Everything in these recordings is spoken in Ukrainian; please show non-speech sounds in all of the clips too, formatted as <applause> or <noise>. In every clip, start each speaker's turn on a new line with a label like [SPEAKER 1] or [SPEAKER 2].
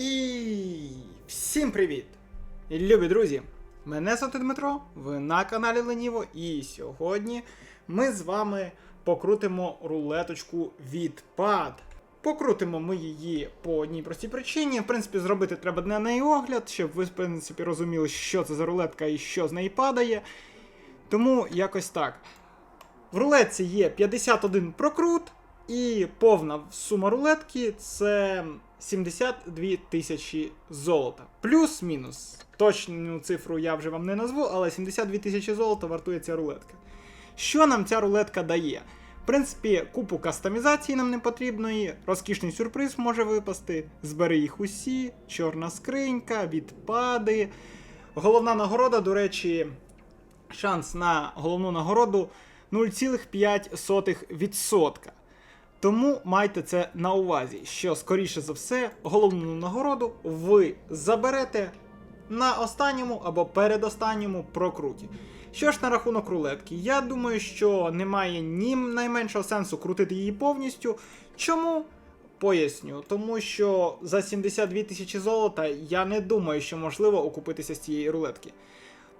[SPEAKER 1] І всім привіт! Любі друзі! Мене звати Дмитро, ви на каналі Леніво, і сьогодні ми з вами покрутимо рулеточку від PAD. Покрутимо ми її по одній простій причині. В принципі, зробити треба на огляд, щоб ви, в принципі, розуміли, що це за рулетка і що з неї падає. Тому якось так. В рулетці є 51 прокрут, і повна сума рулетки це 72 тисячі золота. Плюс-мінус. Точну цифру я вже вам не назву, але 72 тисячі золота вартує ця рулетка. Що нам ця рулетка дає? В принципі, купу кастомізації нам не потрібної, розкішний сюрприз може випасти. Збери їх усі, чорна скринька, відпади. Головна нагорода, до речі, шанс на головну нагороду 0,5%. Тому майте це на увазі, що, скоріше за все, головну нагороду ви заберете на останньому або передостанньому прокруті. Що ж на рахунок рулетки? Я думаю, що немає ні найменшого сенсу крутити її повністю. Чому? Поясню, тому що за 72 тисячі золота я не думаю, що можливо окупитися з цієї рулетки.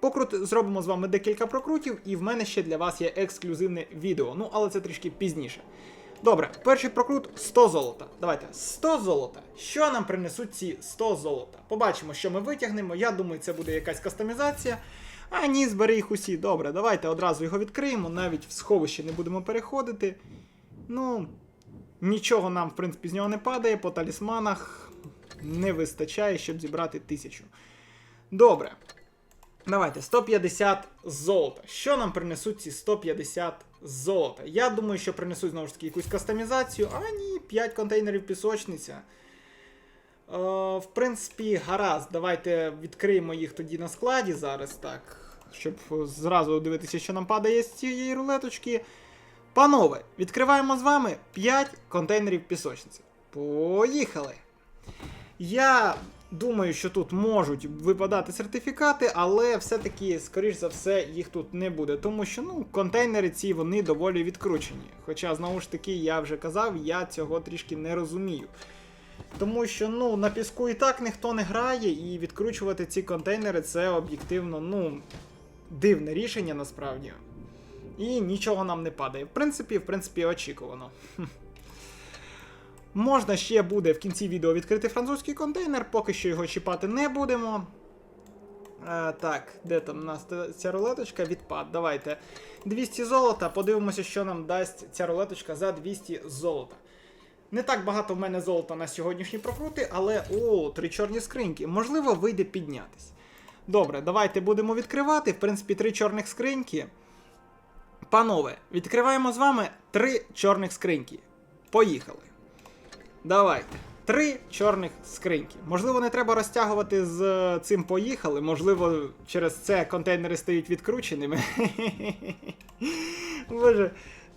[SPEAKER 1] Покрут зробимо з вами декілька прокрутів, і в мене ще для вас є ексклюзивне відео. Ну, але це трішки пізніше. Добре, перший прокрут 100 золота. Давайте 100 золота. Що нам принесуть ці 100 золота? Побачимо, що ми витягнемо. Я думаю, це буде якась кастомізація. А ні, збери їх усі. Добре, давайте одразу його відкриємо, навіть в сховище не будемо переходити. Ну, нічого нам, в принципі, з нього не падає, по талісманах не вистачає, щоб зібрати тисячу. Добре. Давайте, 150 золота. Що нам принесуть ці 150 золота? Я думаю, що принесуть знову ж таки якусь кастомізацію. А ні, 5 контейнерів пісочниця. Е, в принципі, гаразд. Давайте відкриємо їх тоді на складі зараз, так. Щоб зразу дивитися, що нам падає з цієї рулеточки. Панове, відкриваємо з вами 5 контейнерів пісочниці. Поїхали! Я думаю, що тут можуть випадати сертифікати, але все-таки, скоріш за все, їх тут не буде. Тому що ну, контейнери ці вони доволі відкручені. Хоча, знову ж таки, я вже казав, я цього трішки не розумію. Тому що ну, на піску і так ніхто не грає, і відкручувати ці контейнери це об'єктивно ну, дивне рішення насправді. І нічого нам не падає. В принципі, в принципі, очікувано. Можна ще буде в кінці відео відкрити французький контейнер, поки що його чіпати не будемо. Е, так, де там у нас ця рулеточка? Відпад. Давайте. 200 золота. Подивимося, що нам дасть ця рулеточка за 200 золота. Не так багато в мене золота на сьогоднішні прокрути, але о, три чорні скриньки. Можливо, вийде піднятись. Добре, давайте будемо відкривати. В принципі, три чорних скриньки. Панове, відкриваємо з вами три чорних скриньки. Поїхали. Давайте. Три чорних скриньки. Можливо, не треба розтягувати з е, цим поїхали. Можливо, через це контейнери стають відкрученими. <laughs> Боже,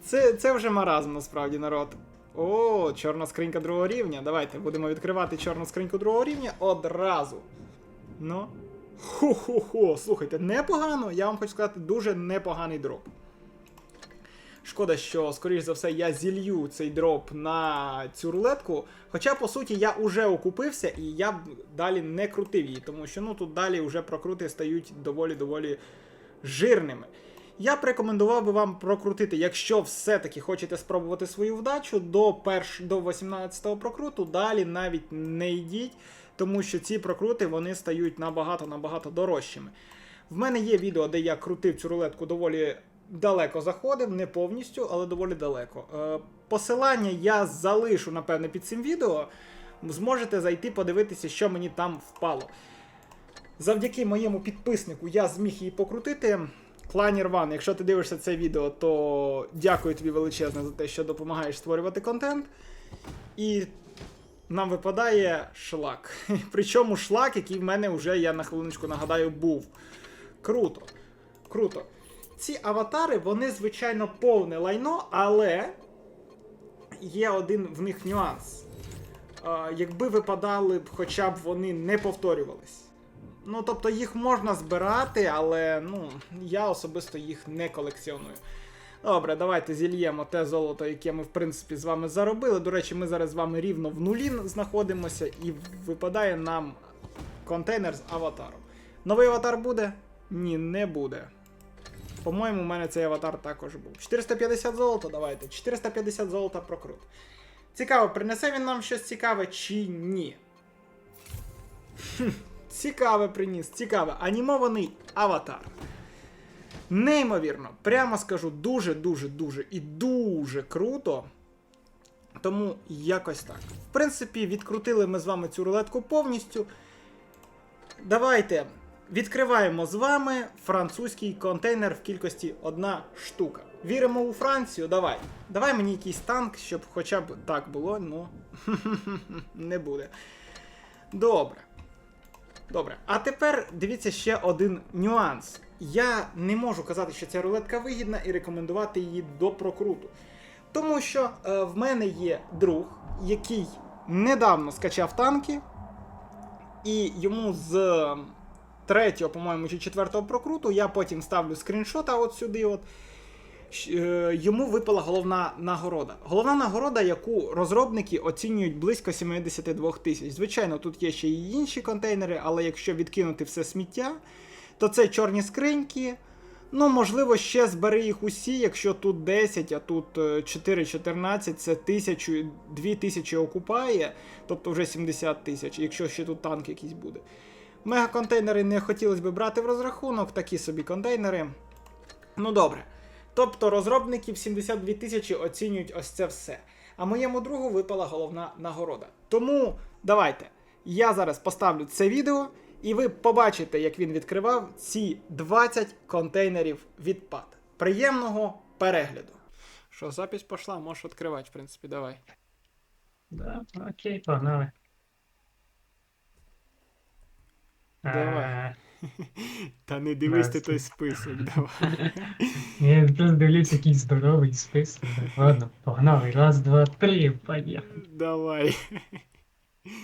[SPEAKER 1] це, це вже маразм, насправді, народ. О, чорна скринька другого рівня. Давайте будемо відкривати чорну скриньку другого рівня одразу. Ну. Хо-хо-хо, слухайте, непогано, я вам хочу сказати, дуже непоганий дроп. Шкода, що, скоріш за все, я зілью цей дроп на цю рулетку. Хоча, по суті, я вже окупився і я б далі не крутив її, тому що ну, тут далі вже прокрути стають доволі-доволі жирними. Я б рекомендував би вам прокрутити, якщо все-таки хочете спробувати свою вдачу, до перш, до 18-го прокруту, далі навіть не йдіть, тому що ці прокрути вони стають набагато-набагато дорожчими. В мене є відео, де я крутив цю рулетку доволі далеко заходив, не повністю, але доволі далеко. Е, посилання я залишу, напевне, під цим відео. Зможете зайти подивитися, що мені там впало. Завдяки моєму підписнику я зміг її покрутити. Кланір Ван, якщо ти дивишся це відео, то дякую тобі величезно за те, що допомагаєш створювати контент. І нам випадає шлак. <laughs> Причому шлак, який в мене вже, я на хвилиночку нагадаю, був. Круто. Круто. Ці аватари, вони, звичайно, повне лайно, але є один в них нюанс. Якби випадали б, хоча б вони не повторювались. Ну, тобто їх можна збирати, але ну, я особисто їх не колекціоную. Добре, давайте зільємо те золото, яке ми, в принципі, з вами заробили. До речі, ми зараз з вами рівно в нулі знаходимося, і випадає нам контейнер з аватаром. Новий аватар буде? Ні, не буде. По-моєму, у мене цей аватар також був. 450 золота, давайте. 450 золота прокрут. Цікаво, принесе він нам щось цікаве чи ні? Цікаве приніс, цікаве. Анімований аватар. Неймовірно, прямо скажу, дуже, дуже, дуже і дуже круто. Тому якось так. В принципі, відкрутили ми з вами цю рулетку повністю. Давайте відкриваємо з вами французький контейнер в кількості одна штука. Віримо у Францію? Давай. Давай мені якийсь танк, щоб хоча б так було, ну <laughs> не буде. Добре. Добре. А тепер дивіться ще один нюанс. Я не можу казати, що ця рулетка вигідна і рекомендувати її до прокруту. Тому що е, в мене є друг, який недавно скачав танки, і йому з третього, по-моєму, чи четвертого прокруту я потім ставлю скріншота от сюди. От, е, йому випала головна нагорода. Головна нагорода, яку розробники оцінюють близько 72 тисяч. Звичайно, тут є ще й інші контейнери, але якщо відкинути все сміття, то це чорні скриньки. Ну, можливо, ще збери їх усі, якщо тут 10, а тут е, 4, 14, це 1000, 2000 окупає, тобто вже 70 тисяч, якщо ще тут танк якийсь буде. Мегаконтейнери не хотілося б брати в розрахунок, такі собі контейнери. Ну добре. Тобто розробників 72 тисячі оцінюють ось це все. А моєму другу випала головна нагорода. Тому давайте. Я зараз поставлю це відео, і ви побачите, як він відкривав ці 20 контейнерів відпад. Приємного перегляду. Що, запись пішла, можеш відкривати, в принципі, давай.
[SPEAKER 2] Да, окей, погнали.
[SPEAKER 1] Давай. <laughs> Та не
[SPEAKER 2] дивись ти той
[SPEAKER 1] список, <laughs> давай.
[SPEAKER 2] Я просто дивлюсь якийсь здоровий список. Ладно, погнали. Раз, два, три, поїхали.
[SPEAKER 1] Давай.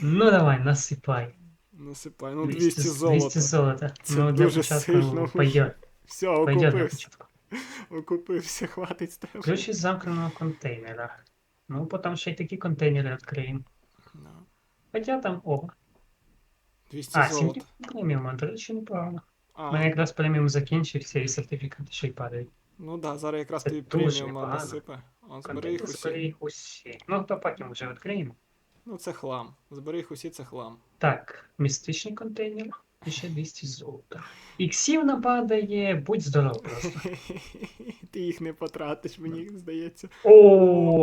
[SPEAKER 2] Ну давай, насипай.
[SPEAKER 1] Насипай, ну
[SPEAKER 2] 200
[SPEAKER 1] 200 золота.
[SPEAKER 2] 200 золота.
[SPEAKER 1] Це
[SPEAKER 2] ну, для
[SPEAKER 1] дуже
[SPEAKER 2] початку
[SPEAKER 1] сильно.
[SPEAKER 2] пойдет.
[SPEAKER 1] Все,
[SPEAKER 2] Пойдет для
[SPEAKER 1] окупився.
[SPEAKER 2] початку.
[SPEAKER 1] Окупився, хватить з тебе.
[SPEAKER 2] Ключ із замкненого контейнера. Ну, потім ще й такі контейнери відкриємо.
[SPEAKER 1] Ну,
[SPEAKER 2] Хоча там оба.
[SPEAKER 1] 200
[SPEAKER 2] А,
[SPEAKER 1] золота.
[SPEAKER 2] 7 преміум, до речі, непогано. У
[SPEAKER 1] А,
[SPEAKER 2] мене якраз преміум закінчився і сертифікати ще й падають.
[SPEAKER 1] ну да, зараз якраз
[SPEAKER 2] Це
[SPEAKER 1] тобі
[SPEAKER 2] дуже непогано.
[SPEAKER 1] насипе. Он збери їх усі.
[SPEAKER 2] скорее їх усі. Ну, то потім вже відкриємо.
[SPEAKER 1] Ну це хлам. Збери їх усі, це хлам.
[SPEAKER 2] Так, містичний контейнер. І ще 200 золота. Іксів нападає, будь здоров просто. <laughs>
[SPEAKER 1] Ти їх не потратиш, мені здається.
[SPEAKER 2] О,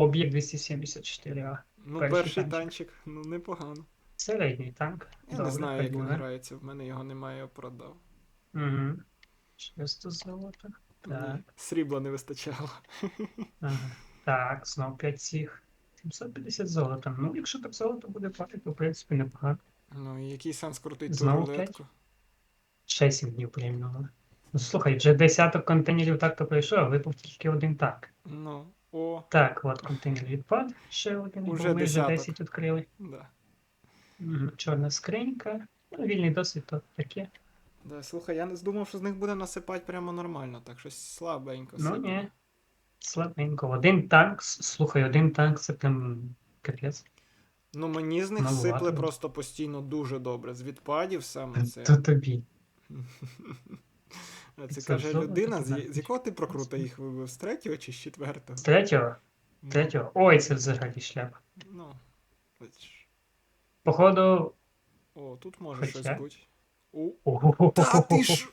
[SPEAKER 2] об'єкт 274А.
[SPEAKER 1] Ну,
[SPEAKER 2] Перший
[SPEAKER 1] перший
[SPEAKER 2] танчик.
[SPEAKER 1] танчик, ну непогано.
[SPEAKER 2] Середній танк.
[SPEAKER 1] Я не знаю, як він грається, в мене його немає, я продав.
[SPEAKER 2] Угу. 600 золота. Так.
[SPEAKER 1] Срібла не вистачало.
[SPEAKER 2] Ага. Так, знов 5 цих. 750 золота. Ну, якщо так золото буде платити, то в принципі непогано.
[SPEAKER 1] Ну і який сенс крутити ту
[SPEAKER 2] Знову
[SPEAKER 1] рулетку?
[SPEAKER 2] Ще 7 днів преміуму. Ну слухай, вже десяток контейнерів так-то пройшов, а випав тільки один так.
[SPEAKER 1] Ну, о,
[SPEAKER 2] Так, от контейнер відпад, ще один, бо
[SPEAKER 1] Уже
[SPEAKER 2] ми вже
[SPEAKER 1] десяток.
[SPEAKER 2] 10 відкрили.
[SPEAKER 1] да.
[SPEAKER 2] Мгм, Чорна скринька. Ну, вільний досвід то таке.
[SPEAKER 1] Да, слухай, я не думав, що з них буде насипати прямо нормально, так щось слабенько.
[SPEAKER 2] Ну ні. Слабенько. Один танк, с- слухай, один танк це прям капець.
[SPEAKER 1] Ну мені з них
[SPEAKER 2] Маловато.
[SPEAKER 1] сипле просто постійно дуже добре. З відпадів саме це.
[SPEAKER 2] То тобі. <laughs>
[SPEAKER 1] Це
[SPEAKER 2] Це
[SPEAKER 1] каже людина, з, якого ти прокрута їх вибив? З третього чи з четвертого?
[SPEAKER 2] З третього?
[SPEAKER 1] Ну,
[SPEAKER 2] Третього. Ой, це взагалі шляпа.
[SPEAKER 1] Ну, бачиш.
[SPEAKER 2] Походу.
[SPEAKER 1] О, тут може
[SPEAKER 2] Хоча.
[SPEAKER 1] щось бути. У.
[SPEAKER 2] Ого.
[SPEAKER 1] Та ти ж.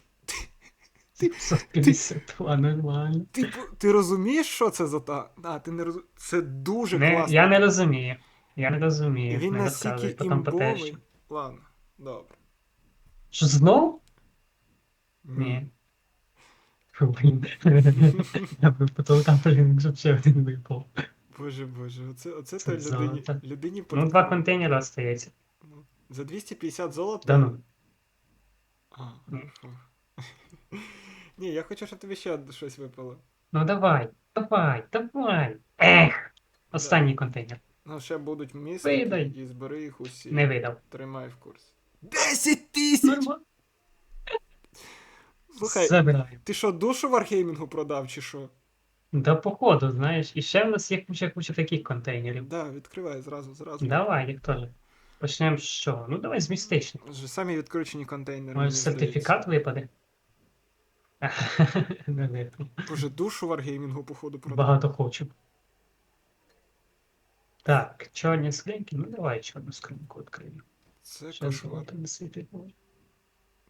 [SPEAKER 2] 752, нормально.
[SPEAKER 1] Ти, ти розумієш, що це за та. А, ти не розумієш. Це дуже
[SPEAKER 2] Не,
[SPEAKER 1] класно.
[SPEAKER 2] я не розумію. Я не розумію.
[SPEAKER 1] Він
[SPEAKER 2] не
[SPEAKER 1] настільки імбовий. Ладно, добре.
[SPEAKER 2] Що знов? Ні. Блін. <laughs> Я би потолка, блін, щоб ще один випав.
[SPEAKER 1] Боже, боже, оце, оце
[SPEAKER 2] Це
[SPEAKER 1] то людині,
[SPEAKER 2] золото.
[SPEAKER 1] людині
[SPEAKER 2] Ну, два контейнера остається.
[SPEAKER 1] Ну, За 250 золота?
[SPEAKER 2] Да ну.
[SPEAKER 1] А,
[SPEAKER 2] Ні.
[SPEAKER 1] фу. <laughs> Ні, я хочу, щоб тобі ще щось випало.
[SPEAKER 2] Ну давай, давай, давай. Ех! Останній контейнер.
[SPEAKER 1] Ну, ще будуть містики
[SPEAKER 2] Видай.
[SPEAKER 1] і збери їх усі.
[SPEAKER 2] Не видав.
[SPEAKER 1] Тримай в курсі. 10 тисяч!
[SPEAKER 2] Нормально.
[SPEAKER 1] Слухай,
[SPEAKER 2] Забираю.
[SPEAKER 1] ти що, душу в археймінгу продав, чи що?
[SPEAKER 2] Да, походу, знаєш, і ще в нас є куча куча таких контейнерів.
[SPEAKER 1] Да, відкривай зразу, зразу.
[SPEAKER 2] Давай, теж. Почнемо з що? Ну давай з містичних.
[SPEAKER 1] Вже самі відкручені контейнери.
[SPEAKER 2] Може
[SPEAKER 1] мені
[SPEAKER 2] сертифікат випаде? <laughs> Не випав.
[SPEAKER 1] здається. Боже, душу варгеймінгу, походу, продав.
[SPEAKER 2] Багато хочу. Так, чорні скриньки. Ну давай чорну скриньку відкриємо.
[SPEAKER 1] Це кошмар.
[SPEAKER 2] золото не світить.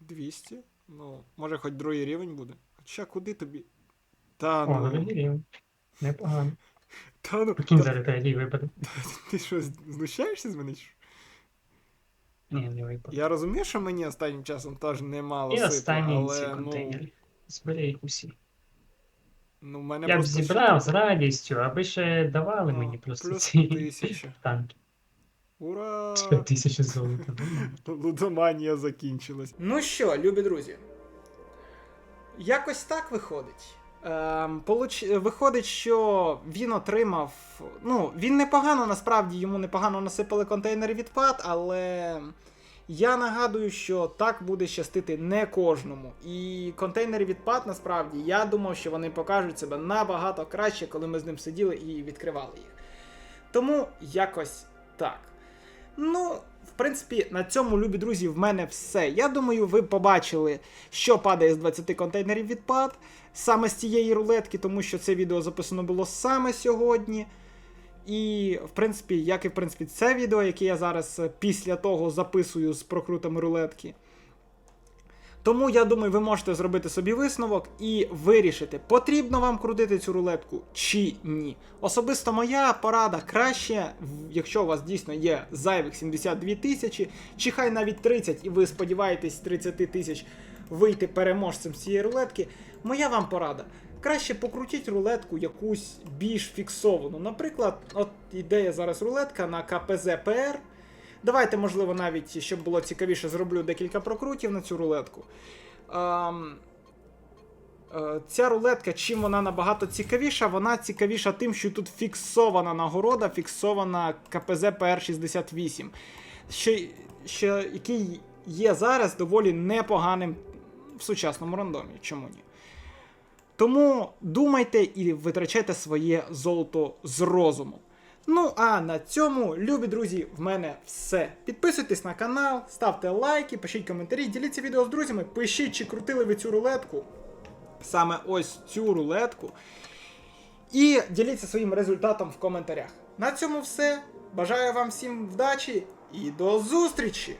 [SPEAKER 1] 200? Ну, може хоч другий рівень буде. Хоча куди тобі? Та
[SPEAKER 2] О,
[SPEAKER 1] ну.
[SPEAKER 2] рівень. Непогано.
[SPEAKER 1] Та ну.
[SPEAKER 2] Прикинь,
[SPEAKER 1] та-
[SPEAKER 2] зараз третій випаде.
[SPEAKER 1] Ти що, знущаєшся з мене? чи що?
[SPEAKER 2] Ні, не випаде.
[SPEAKER 1] Я розумію, що мені останнім часом теж немало
[SPEAKER 2] І останні ці
[SPEAKER 1] але ну,
[SPEAKER 2] контейнери. Збери їх усі.
[SPEAKER 1] ну, в мене
[SPEAKER 2] Я б
[SPEAKER 1] просто
[SPEAKER 2] зібрав з радістю, аби ще давали
[SPEAKER 1] Ну,
[SPEAKER 2] мені просто
[SPEAKER 1] плюс
[SPEAKER 2] ці
[SPEAKER 1] тисяча.
[SPEAKER 2] танки.
[SPEAKER 1] Ура!
[SPEAKER 2] Тисяча золота. ну.
[SPEAKER 1] Лудоманія закінчилась. Ну що, любі друзі, якось так виходить. Ем. Виходить, що він отримав. Ну, він непогано, насправді йому непогано насипали контейнери відпад, але я нагадую, що так буде щастити не кожному. І контейнери відпад, насправді, я думав, що вони покажуть себе набагато краще, коли ми з ним сиділи і відкривали їх. Тому якось так. Ну, в принципі, на цьому, любі друзі, в мене все. Я думаю, ви побачили, що падає з 20 контейнерів відпад саме з цієї рулетки, тому що це відео записано було саме сьогодні. І, в принципі, як і в принципі, це відео, яке я зараз е, після того записую з прокрутами рулетки. Тому я думаю, ви можете зробити собі висновок і вирішити, потрібно вам крутити цю рулетку чи ні. Особисто моя порада краще, якщо у вас дійсно є зайвих 72 тисячі, чи хай навіть 30, і ви сподіваєтесь 30 тисяч вийти переможцем з цієї рулетки. Моя вам порада. Краще покрутіть рулетку якусь більш фіксовану. Наприклад, от ідея зараз рулетка на КПЗ ПР. Давайте, можливо, навіть, щоб було цікавіше, зроблю декілька прокрутів на цю рулетку. Ем, е, ця рулетка, чим вона набагато цікавіша, вона цікавіша тим, що тут фіксована нагорода, фіксована КПЗ ПР-68, що, що, який є зараз доволі непоганим в сучасному рандомі. Чому ні? Тому думайте і витрачайте своє золото з розуму. Ну а на цьому, любі друзі, в мене все. Підписуйтесь на канал, ставте лайки, пишіть коментарі, діліться відео з друзями, пишіть, чи крутили ви цю рулетку. Саме ось цю рулетку. І діліться своїм результатом в коментарях. На цьому все. Бажаю вам всім вдачі і до зустрічі!